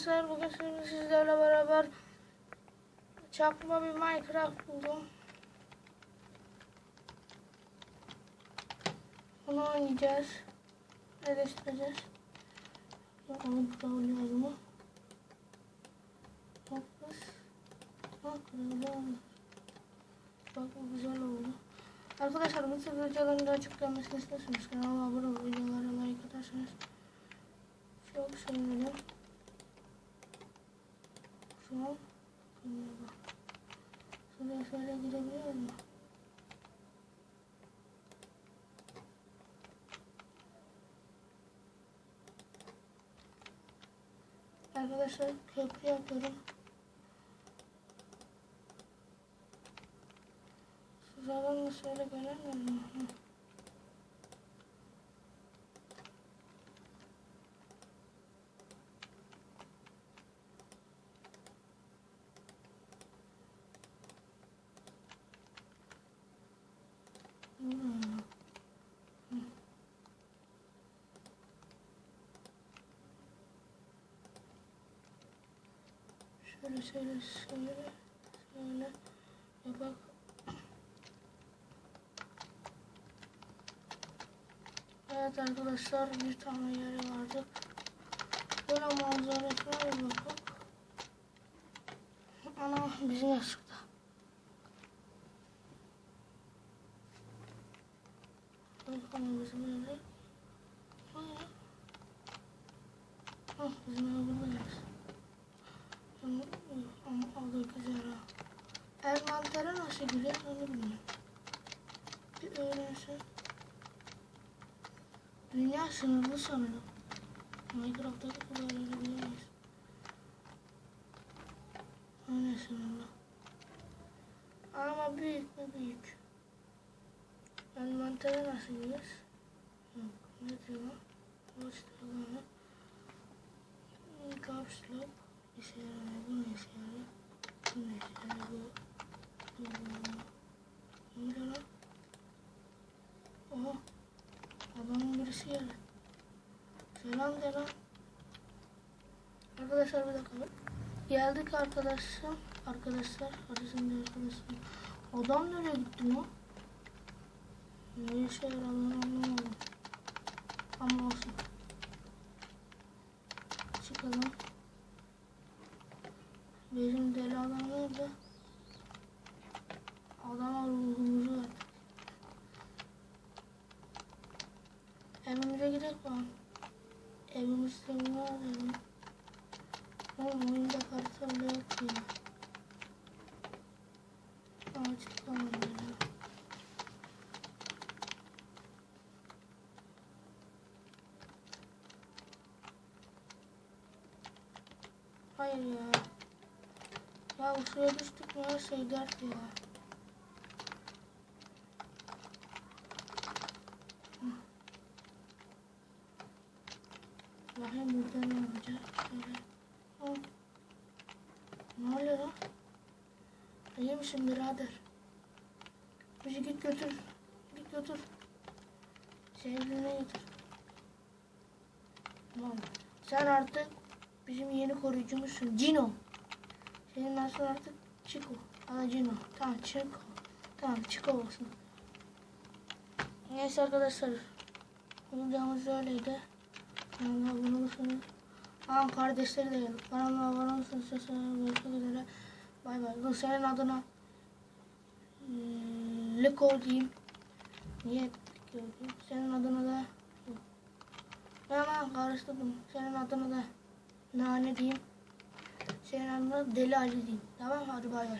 arkadaşlar bugün şimdi sizlerle beraber çakma bir Minecraft buldum. Bunu oynayacağız. Eleştireceğiz. Bakalım oynuyor mu? Hoppas. Bak olmuş. Bak bu güzel oldu. Arkadaşlar bu tür videoların daha çok gelmesini istiyorsanız kanalıma abone olup videolara like atarsanız çok sevinirim. Şu an. Şuraya şöyle gidebiliyor mu? Arkadaşlar köprü yapıyorum. Şuradan da şöyle göremiyor Şöyle şöyle şöyle şöyle yapak. Evet arkadaşlar bir tane yere vardık. Böyle manzarasına bir bakalım. Ana bizim yaşıkta. Bakalım bizim evde. Bizim ev buradayız. Ama ama o da güzel ha. Envantere nasıl giriyor onu bilmiyorum. Bir öğrensek. Dünya sınırlı sanırım. Minecraft'taki kuralları bilemeyiz. Öyle sınırlı. Ama büyük mü büyük. Envantere nasıl giriyoruz? Yok. Ne diyor gunner. Caps lock. İşe yaramıyor. Bu ne işe yarıyor? Bu ne işe yarıyor? Bu. Bu. Bu ne lan? Oha. Adamın birisi geldi. Selam de lan. Arkadaşlar bir dakika. Geldik arkadaşım. Arkadaşlar. Arasında arkadaşım. Adam nereye gitti lan? Ne işe yaradığını anlamadım. Ama olsun. Ne var evim? Oğlum oyunda harita bile yok. Aa çıkalım ya. Hayır ya. Ya bu suya düştük mü her şey dert ya. Bakayım burada ne olacak. Şöyle. Hı. Ne oluyor lan? İyi misin birader? Bizi git götür. Git götür. Sevdiğine götür. Tamam. Sen artık bizim yeni koruyucumuzsun. Cino. Senin nasıl artık Chico. Aa Cino. Tamam Chico. Tamam Chico olsun. Neyse arkadaşlar. Videomuz öyleydi. Kanalıma abone olursanız. Aa kardeşleri de geldik. Kanalıma abone olursanız. Sesine görüşmek üzere. Bay bay. Bu senin adına Liko diyeyim. Niye Liko diyeyim? Senin adına da Hemen karıştırdım. Senin adına da Nane diyeyim. Senin adına Deli Ali diyeyim. Tamam hadi bay bay.